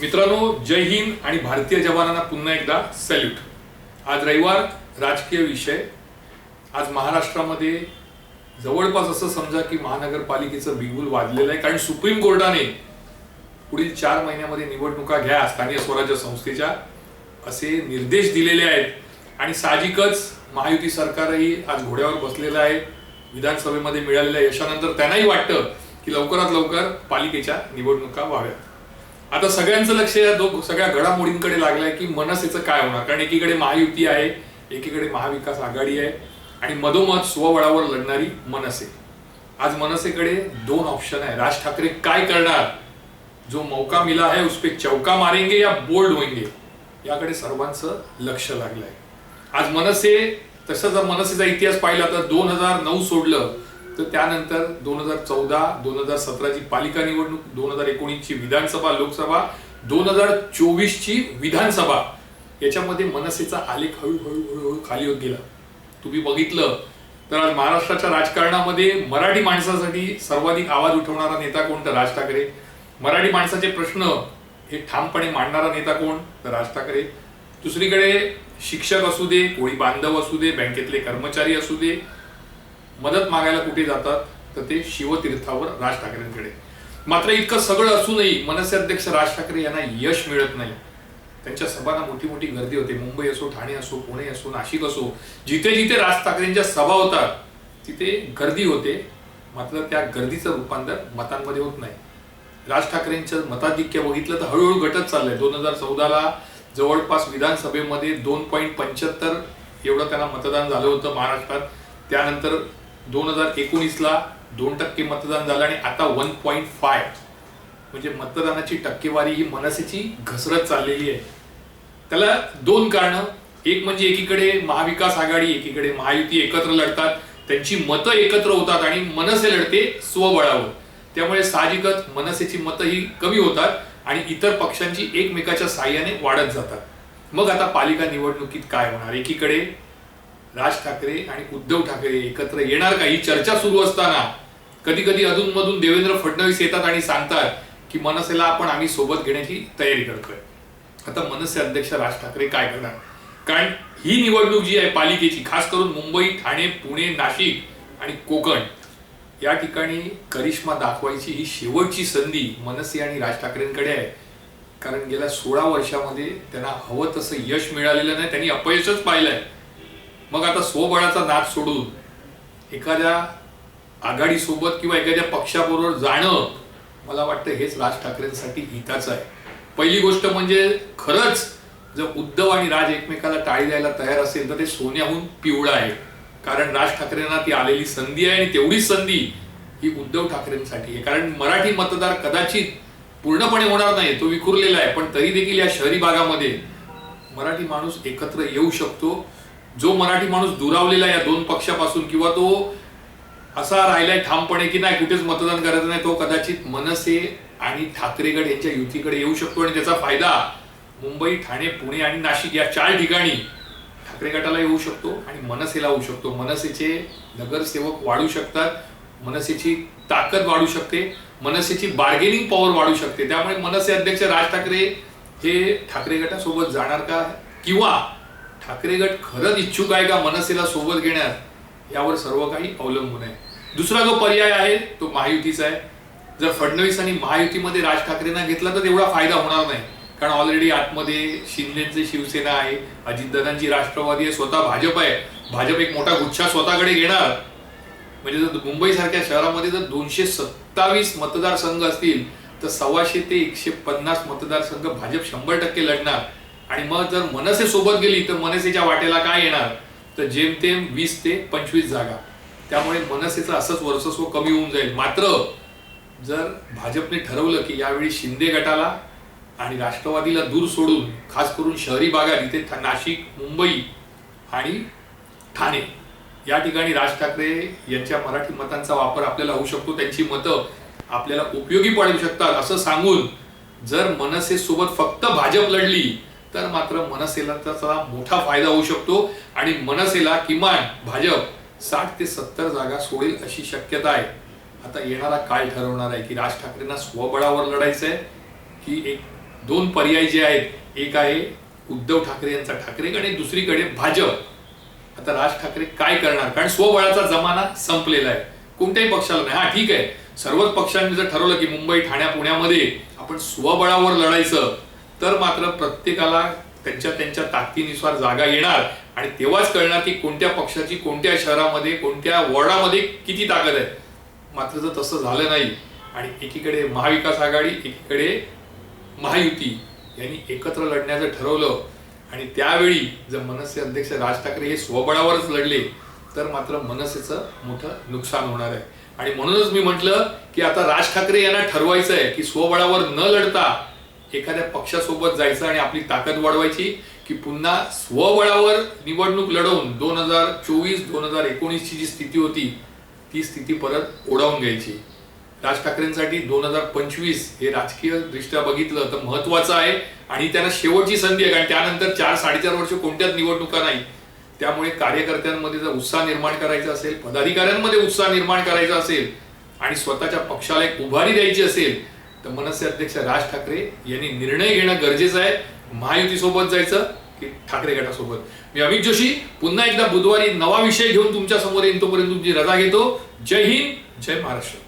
मित्रांनो जय हिंद आणि भारतीय जवानांना पुन्हा एकदा सॅल्यूट. आज रविवार राजकीय विषय. आज महाराष्ट्रामध्ये जवळपास असं समजा की महानगरपालिकेचं बिगुल वाजलेलं आहे. कारण सुप्रीम कोर्टाने पुढील चार महिन्यामध्ये निवडणुका घ्या स्थानीय स्वराज्य संस्थेच्या असे निर्देश दिलेले आहेत. आणि साहजिकच महायुती सरकारही आज घोड्यावर बसलेलं आहे. विधानसभेमध्ये मिळालेल्या यशानंतर त्यांनाही वाटतं की लवकरात लवकर पालिकेच्या निवडणुका व्हाव्यात. आता सगळ्यांचं लक्ष या दो सगळ्या घडामोडींकडे लागलंय की मनसेचं काय होणार? कारण एकीकडे महायुती आहे एकीकडे महाविकास आघाडी आहे आणि मधोमध स्वबळावर लढणारी मनसे. आज मनसेकडे दोन ऑप्शन आहे. राज ठाकरे काय करणार? जो मौका मिला है उस पे चौका मारेंगे या बोल्ड होईंगे याकडे सर्वांचं लक्ष लागलंय. आज मनसे तसं जर मनसेचा इतिहास पाहिला तर दोन हजार नऊ सोडलं तर त्यानंतर दोन हजार चौदा दोन हजार सतराची पालिका निवडणूक दोन हजार एकोणीसची विधानसभा लोकसभा दोन हजार चोवीसची विधानसभा. याच्यामध्ये मनसेचा आलेख हळूहळू हळूहळू खाली होत गेला. तुम्ही बघितलं. तर आज महाराष्ट्राच्या राजकारणामध्ये मराठी माणसासाठी सर्वाधिक आवाज उठवणारा नेता कोण? तर राज ठाकरे. मराठी माणसाचे प्रश्न हे ठामपणे मांडणारा नेता कोण? तर राज ठाकरे. दुसरीकडे शिक्षक असू दे कोळी बांधव असू दे बँकेतले कर्मचारी असू दे मदत मागायला कुठे जातात तर ते शिवतीर्थावर राज ठाकरेंकडे. मात्र इतकं सगळं असूनही मनसे अध्यक्ष राज ठाकरे यांना यश मिळत नाही. त्यांच्या सभांना मोठी मोठी गर्दी होते. मुंबई असो ठाणे असो पुणे असो नाशिक असो जिथे जिथे राज ठाकरेंच्या सभा होतात तिथे गर्दी होते. मात्र त्या गर्दीचं रूपांतर मतांमध्ये होत नाही. राज ठाकरेंचं मताधिक्य बघितलं तर हळूहळू घटत चाललंय. दोन हजार चौदाला जवळपास विधानसभेमध्ये दोन पॉईंट पंच्याहत्तर एवढं त्यांना मतदान झालं होतं महाराष्ट्रात. त्यानंतर दोन हजार एकोणीसला दोन टक्के मतदान झालं आणि आता वन पॉईंट फाय म्हणजे मतदानाची टक्केवारी ही मनसेची घसरत चाललेली आहे. त्याला दोन कारणं. एक म्हणजे एकीकडे महाविकास आघाडी एकीकडे महायुती एकत्र लढतात. त्यांची मतं एकत्र होतात आणि मनसे लढते स्वबळावर. त्यामुळे साहजिकच मनसेची मतं ही कमी होतात आणि इतर पक्षांची एकमेकाच्या साह्याने वाढत जातात. मग आता पालिका निवडणुकीत काय होणार? एकीकडे राज ठाकरे आणि उद्धव ठाकरे एकत्र येणार का? ही चर्चा सुरू असताना कधी कधी अधूनमधून देवेंद्र फडणवीस येतात आणि सांगतात की मनसेला आपण आम्ही सोबत घेण्याची तयारी करतोय. आता मनसे अध्यक्ष राज ठाकरे काय करणार? कारण ही निवडणूक जी आहे पालिकेची खास करून मुंबई ठाणे पुणे नाशिक आणि कोकण या ठिकाणी करिश्मा दाखवायची ही शेवटची संधी मनसे आणि राज ठाकरेंकडे आहे. कारण गेल्या सोळा वर्षामध्ये त्यांना हवं तसं यश मिळालेलं नाही त्यांनी अपयशच पाहिलंय. मग आता स्वबळाचा नाद सोडून एखाद्या आघाडीसोबत किंवा एखाद्या पक्षाबरोबर जाणं मला वाटतं हेच राज ठाकरेंसाठी हिताचं आहे. पहिली गोष्ट म्हणजे खरंच जर उद्धव आणि राज एकमेकाला टाळी द्यायला तयार असेल तर ते सोन्याहून पिवळं आहे. कारण राज ठाकरेंना ती आलेली संधी आहे आणि तेवढीच संधी ही उद्धव ठाकरेंसाठी आहे. कारण मराठी मतदार कदाचित पूर्णपणे होणार नाही तो विखुरलेला आहे. पण तरी देखील या शहरी भागामध्ये मराठी माणूस एकत्र येऊ शकतो. जो मराठी माणूस दुरावलेला या दोन पक्षापासून किंवा तो असा राहिलाय ठामपणे की नाही कुठेच मतदान करायचं नाही तो कदाचित मनसे आणि ठाकरेगड यांच्या युतीकडे येऊ शकतो आणि त्याचा फायदा मुंबई ठाणे पुणे आणि नाशिक या चार ठिकाणी ठाकरे गटाला येऊ शकतो आणि मनसेला होऊ शकतो. मनसेचे नगरसेवक वाढू शकतात मनसेची ताकद वाढू शकते मनसेची बार्गेनिंग पॉवर वाढू शकते. त्यामुळे मनसे अध्यक्ष राज ठाकरे हे ठाकरे गटासोबत जाणार का? किंवा ठाकरे गट खरंच इच्छुक आहे का मनसेला सोबत घेण्यात? यावर सर्व काही अवलंबून आहे. दुसरा जो पर्याय आहे तो महायुतीचा आहे. जर फडणवीस आणि महायुतीमध्ये राज ठाकरेंना घेतला तर तेवढा फायदा होणार नाही. कारण ऑलरेडी आतमध्ये शिंदेची शिवसेना आहे अजितदादांची राष्ट्रवादी आहे स्वतः भाजप आहे. भाजप एक मोठा गुच्छा स्वतःकडे घेणार. म्हणजे जर मुंबई सारख्या शहरामध्ये जर दोनशे सत्तावीस मतदारसंघ असतील तर सव्वाशे ते एकशे पन्नास मतदारसंघ भाजप शंभर टक्के लढणार. आणि मग जर मनसे सोबत गेली तर मनसेच्या वाटेला काय येणार? तर जेमतेम वीस ते पंचवीस जागा. त्यामुळे मनसेचं असंच वर्चस्व कमी होऊन जाईल. मात्र जर भाजपने ठरवलं की यावेळी शिंदे गटाला आणि राष्ट्रवादीला दूर सोडून खास करून शहरी भागात इथे नाशिक मुंबई आणि ठाणे या ठिकाणी राज ठाकरे यांच्या मराठी मतांचा वापर आपल्याला होऊ शकतो. त्यांची मतं आपल्याला उपयोगी पडू शकतात. असं सांगून जर मनसे सोबत फक्त भाजप लढली तर मात्र मनसेला त्याचा मोठा फायदा होऊ शकतो आणि मनसेला किमान भाजप साठ ते सत्तर जागा सोडेल अशी शक्यता आहे. आता येणारा काळ ठरवणार आहे की राज ठाकरेंना स्वबळावर लढायचं आहे की एक दोन पर्याय जे आहेत एक आहे उद्धव ठाकरे यांचा ठाकरे आणि दुसरीकडे भाजप. आता राज ठाकरे काय करणार? कारण स्वबळाचा जमाना संपलेला आहे. कोणत्याही पक्षाला नाही. हा ठीक आहे. सर्वच पक्षांनी जर ठरवलं की मुंबई ठाण्या पुण्यामध्ये आपण स्वबळावर लढायचं तर मात्र प्रत्येकाला त्यांच्या त्यांच्या ताकदीनुसार जागा येणार. आणि तेव्हाच कळणार की कोणत्या पक्षाची कोणत्या शहरामध्ये कोणत्या वॉर्डामध्ये किती ताकद आहे. मात्र जर तसं झालं नाही आणि एकीकडे महाविकास आघाडी एकीकडे महायुती यांनी एकत्र लढण्याचं ठरवलं आणि त्यावेळी जर मनसे अध्यक्ष राज ठाकरे हे स्वबळावरच लढले तर मात्र मनसेचं मोठं नुकसान होणार आहे. आणि म्हणूनच मी म्हटलं की आता राज ठाकरे यांना ठरवायचं आहे की स्वबळावर न लढता एखाद्या पक्षासोबत जायचं आणि आपली ताकद वाढवायची की पुन्हा स्वबळावर निवडणूक लढवून दोन हजार चोवीस दोन हजार एकोणीसची जी स्थिती होती ती स्थिती परत ओढावून घ्यायची. राज ठाकरेंसाठी दोन हजार पंचवीस हे राजकीय दृष्ट्या बघितलं तर महत्वाचं आहे आणि त्यांना शेवटची संधी आहे कारण त्यानंतर चार साडेचार वर्ष कोणत्याच निवडणुका नाही. त्यामुळे कार्यकर्त्यांमध्ये जर उत्साह निर्माण करायचा असेल पदाधिकाऱ्यांमध्ये उत्साह निर्माण करायचा असेल आणि स्वतःच्या पक्षाला एक उभारी द्यायची असेल तर मनसे अध्यक्ष राज ठाकरे यांनी निर्णय घेणं गरजेचं आहे. महायुतीसोबत जायचं की ठाकरे गटासोबत? मी अमित जोशी पुन्हा एकदा बुधवारी नवा विषय घेऊन तुमच्यासमोर येईन तोपर्यंत तुमची रजा घेतो. जय हिंद जय महाराष्ट्र.